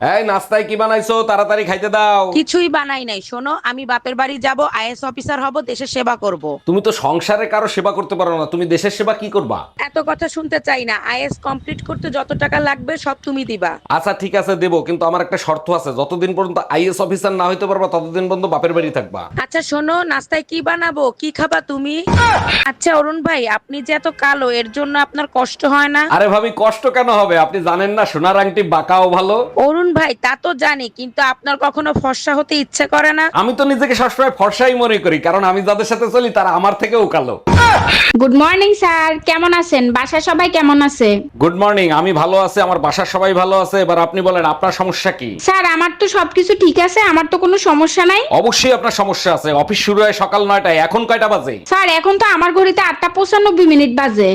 এই নাস্তায় কি বানাইছো? তাড়াতাড়ি খাইতে দাও। কিছুই বানাই নাই। শোনো আমি বাপের বাড়ি যাব আইএস অফিসার হব দেশের সেবা করব। তুমি তো সংসারে কারও সেবা করতে পারো না। তুমি দেশের সেবা কি করবা? এত কথা শুনতে চাই না। আইএস কমপ্লিট করতে যত টাকা লাগবে সব তুমি দিবা। আচ্ছা ঠিক আছে দেবো কিন্তু আমার একটা শর্ত আছে। যতদিন পর্যন্ত আইএস অফিসার না হইতে পারবা ততদিন পর্যন্ত বাপের বাড়ি থাকবা। আচ্ছা শোনো নাস্তায় কি বানাবো? কি খাবা তুমি? আচ্ছা অরুণ ভাই আপনি যে এত কালো এর জন্য আপনার কষ্ট হয় না? আরে ভাবি কষ্ট কেন হবে? আপনি জানেন না সোনার আংটি বাঁকাও ভালো। অরুণ ভাই তা তো জানি কিন্তু আপনার কখনো ফর্সা হতে ইচ্ছে করে না? আমি তো নিজেকে সবসময় ফর্সাই মনে করি কারণ আমি যাদের সাথে চলি তারা আমার থেকেও কালো। গুড মর্নিং স্যার কেমন আছেন? বাসায় সবাই কেমন আছে? গুড মর্নিং আমি ভালো আছি আমার বাসার সবাই ভালো আছে এবার আপনি বলেন আপনার সমস্যা কি? স্যার আমার তো সবকিছু ঠিক আছে আমার তো কোনো সমস্যা নাই। অবশ্যই আপনার সমস্যা আছে অফিস শুরু হয় সকাল নয়টায় এখন কয়টা বাজে? স্যার এখন তো আমার ঘড়িতে আটটা পঁচানব্বই মিনিট বাজে।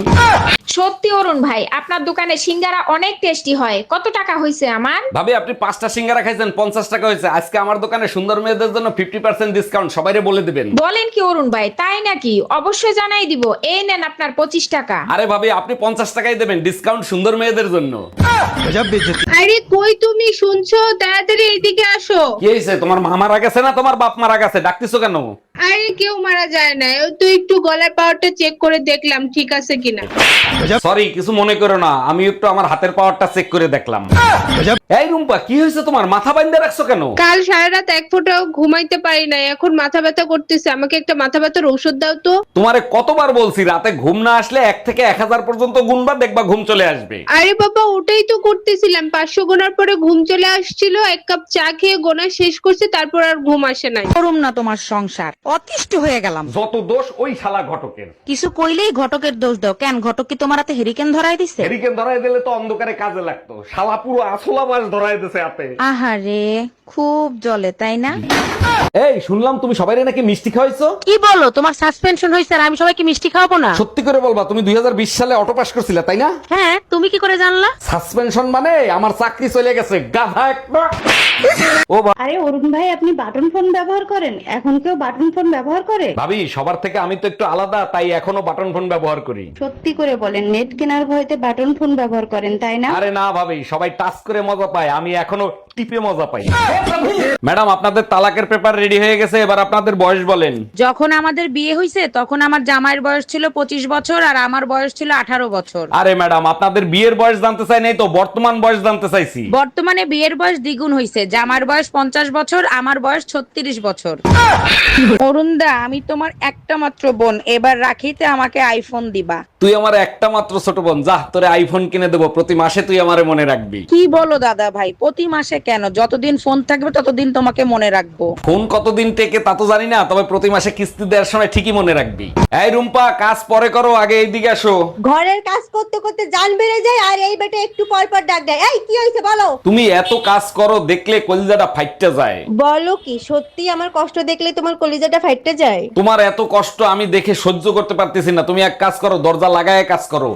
সত্যি অরুণ ভাই আপনার দোকানে সিঙ্গারা অনেক টেস্টি হয় কত টাকা হয়েছে আমার? ভাবি আপনি পাঁচটা সিঙ্গারা খাইছেন পঞ্চাশ টাকা হয়েছে। আজকে আমার দোকানে সুন্দর মেয়েদের জন্য ফিফটি পার্সেন্ট ডিসকাউন্ট সবাইরে বলে দিবেন। বলেন কি অরুণ ভাই তাই নাকি? অবশ্যই জানাই দিব এই নেন আপনার পঁচিশ টাকা। আরে ভাবি আপনি পঞ্চাশ টাকাই দেবেন ডিসকাউন্ট সুন্দর মেয়েদের জন্য। আরে কই তুমি শুনছো? তাড়াতাড়ি এদিকে আসো। কি হয়েছে? তোমার মা মারা গেছে না তোমার বাপ মারা গেছে? ডাকতেছো কেন? আরে কেউ মারা যায় না ওই তো একটু গলার পাওয়ারটা চেক করে দেখলাম ঠিক আছে কিনা। সরি কিছু মনে করো না আমি একটু আমার হাতের পাওয়ারটা চেক করে দেখলাম। এই রুম্পা কি হয়েছে তোমার? মাথা বাইন্ধে রাখছো কেন? কাল সারা রাত এক ফোঁটাও ঘুমাইতে পারি না এখন মাথা ব্যথা করতেছে। আমাকে একটা মাথা ব্যথার ঔষধ দাও তো। তোমারে কতবার বলছি রাতে ঘুম না আসলে এক থেকে এক হাজার পর্যন্ত গুনবা দেখবা ঘুম চলে আসবে। আরে বাবা ওটাই তো করতেছিলাম। পাঁচশো গোনার পরে ঘুম চলে আসছিল এক কাপ চা খেয়ে গোনা শেষ করছে তারপর আর ঘুম আসে নাই। করুম না তোমার সংসার অতিষ্ঠ হয়ে গেলাম। যত দোষ ওই শালা ঘটকের। কিছু কইলেই ঘটকের দোষ দাও। কেন ঘটক কি তোমার হাতে হেরিকেন ধরাই দিছে? হেরিকেন ধরাই দিলে তো অন্ধকারে কাজে লাগতো। শালা পুরো আসলা মাছ ধরাই দিছে আপে আহারে খুব জলে তাই না? এই শুনলাম তুমি সবাই নাকি মিষ্টি খাওয়াইছো? কি বলো তোমার সাসপেনশন হয়েছে আর আমি সবাইকে মিষ্টি খাওয়াবো না? সত্যি করে বলবা তুমি দুই হাজার বিশ সালে অটো পাস করছিলে তাই না? হ্যাঁ তুমি কি করে জানলা? সাসপেনশন মানে আমার চাকরি চলে গেছে গাধা একটা ও আরে অরুণ ভাই আপনি বাটন ফোন ব্যবহার করেন? এখন কেউ বাটন ফোন ব্যবহার করে? ভাবি সবার থেকে আমি তো একটু আলাদা তাই এখনও বাটন ফোন ব্যবহার করি। সত্যি করে বলেন নেট কেনার ভয়তে বাটন ফোন ব্যবহার করেন তাই না? আরে না ভাবি সবাই টাচ করে মজা পায়। আমি এখনও টিপে মজা পাই। ম্যাডাম আপনাদের তালাকের পেপার রেডি হয়ে গেছে এবার আপনাদের বয়স বলেন। যখন আমাদের বিয়ে হয়েছে তখন আমার জামাইয়ের বয়স ছিল পঁচিশ বছর আর আমার বয়স ছিল আঠারো বছর। আরে ম্যাডাম আপনাদের বিয়ের বয়স জানতে চাই নাই তো বর্তমান বয়স জানতে চাইছি। বর্তমানে বিয়ের বয়স দ্বিগুণ হয়েছে জামার বয়স পঞ্চাশ বছর আমার বয়স ছত্রিশ বছর। অরুণদা আমি তোমার একটা মাত্র বোন এবার রাখিতে আমাকে আইফোন দিবা। তুই আমার একটা মাত্র ছোট বোন যা তোরে আইফোন কিনে দেবো প্রতি মাসে তুই আমারে মনে রাখবি। কি বলো দাদা ভাই প্রতি মাসে কেন? যতদিন ফোন থাকবে ততদিন তোমাকে মনে রাখব। ফোন কতদিন টেকে তা তো জানি না তবে প্রতি মাসে কিস্তি দেওয়ার সময় ঠিকই মনে রাখবি। এই রুম্পা কাজ পরে করো আগে এইদিকে আসো। ঘরের কাজ করতে করতে জান বেড়ে যায় আর এই বেটা একটু পর পর ডাক দেয়। এই কি হয়েছে বলো? তুমি এত কাজ করো দেখলে কলিজাটা ফাইটটা যায়। বলো কি সত্যি আমার কষ্ট দেখলে তোমার কলিজাটা ফাইটতে যায়? তোমার এত কষ্ট আমি দেখে সহ্য করতে পারতেছি না। তুমি এক কাজ করো দরজা লাগায় কাজ করো।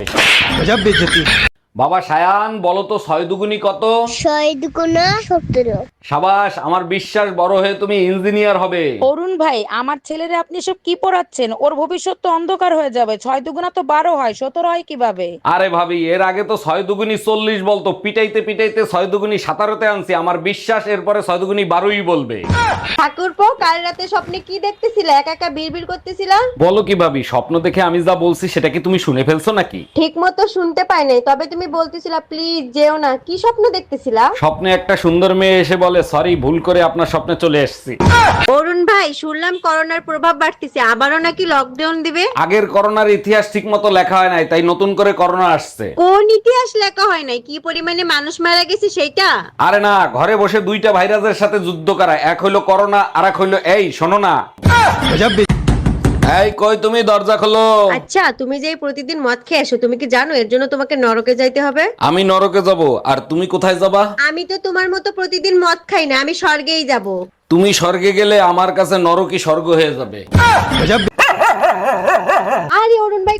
বাবা সায়ান বলো তো ছয় দুগুনি কত? ছয় দুগুণা সতেরো। সাবাস আমার বিশ্বাস বড় হয়ে তুমি ইঞ্জিনিয়ার হবে। অরুণ ভাই আমার ছেলেরে আপনি সব কি পড়াচ্ছেন? ওর ভবিষ্যৎ তো অন্ধকার হয়ে যাবে। ছয় দুগুণা তো বারো হয় সতেরো হয় কীভাবে? আরে ভাবি এর আগে তো ছয় দুগুনি চল্লিশ বলতো পিটাইতে পিটাইতে ছয় দুগুনি সাতারোতে আনছি আমার বিশ্বাস এরপরে ছয় দুগুনি বারোই বলবে। ঠাকুরপো কাল রাতে স্বপ্নে কি দেখতেছিলে? একা একা বিড়বিড় করতেছিলা? বলো কি ভাবি স্বপ্ন দেখে আমি যা বলছি সেটা কি তুমি শুনে ফেলছো নাকি? ঠিক মতো শুনতে পাই নাই তবে তুমি বলতেছিলা প্লিজ যেও না। কি স্বপ্ন দেখতেছিলা? স্বপ্নে একটা সুন্দর মেয়ে এসে বলে সরি ভুল করে আপনার স্বপ্নে চলে এসেছি। অরুণ ভাই শুনলাম করোনার প্রভাব বাড়তেছে আবারও নাকি লকডাউন দিবে? আগের করোনার ইতিহাস ঠিক মতো লেখা হয় নাই তাই নতুন করে করোনা আসছে। কোন ইতিহাস লেখা হয় নাই? কি পরিমাণে মানুষ মারা গেছে সেটা আরে না ঘরে বসে দুইটা ভাইরাসের সাথে যুদ্ধ করা এক হইল করোনা আর এক হইল এই শোনো না। এই কই তুমি? দরজা খোলো। আচ্ছা তুমি যে প্রতিদিন মদ খেয়ে আসো তুমি কি জানো এর জন্য তোমাকে নরকে যাইতে হবে? আমি নরকে যাব আর তুমি কোথায় যাবা? আমি তো তোমার মতো প্রতিদিন মদ খাই না আমি স্বর্গেই যাব। তুমি স্বর্গে গেলে আমার কাছে নরকই স্বর্গ হয়ে যাবে। আরে অরুণ ভাই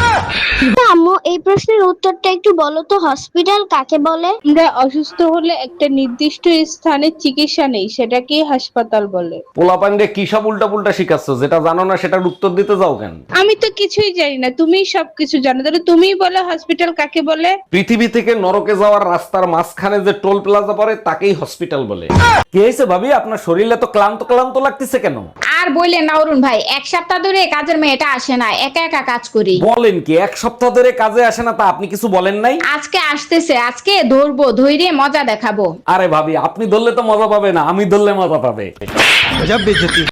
আম্মু এই প্রশ্নের উত্তরটা একটু বলো তো হসপিটাল কাকে বলে? আমরা অসুস্থ হলে একটা নির্দিষ্ট স্থানে চিকিৎসা নেই সেটাকে হাসপাতাল বলে। পোলাপান্ডে কি সব উল্টা পুল্টা শিখাচ্ছ? যেটা জানো না সেটার উত্তর দিতে যাও কেন? আমি তো কিছুই জানি না তুমিই সবকিছু জানো। তাহলে তুমিই বলো হসপিটাল কাকে বলে? পৃথিবী থেকে নরকে যাওয়ার রাস্তার মাঝখানে যে টোল প্লাজা পড়ে তাকেই হসপিটাল বলে। কি হয়েছে ভাবি? আপনার শরীরে তো ক্লান্ত ক্লান্ত লাগতেছে কেন? আর বললেন না অরুণ ভাই এক সপ্তাহ ধরে কাজের মেয়েটা আসে না একা একা কাজ করি। বলেন কি এক সপ্তাহ ধরে কাজে আসে না তা আপনি কিছু বলেন নাই? আজকে আসতেছে আজকে ধরবো ধৈর্য মজা দেখাবো। আরে ভাবি আপনি ধরলে তো মজা পাবে না আমি ধরলে মজা পাবে।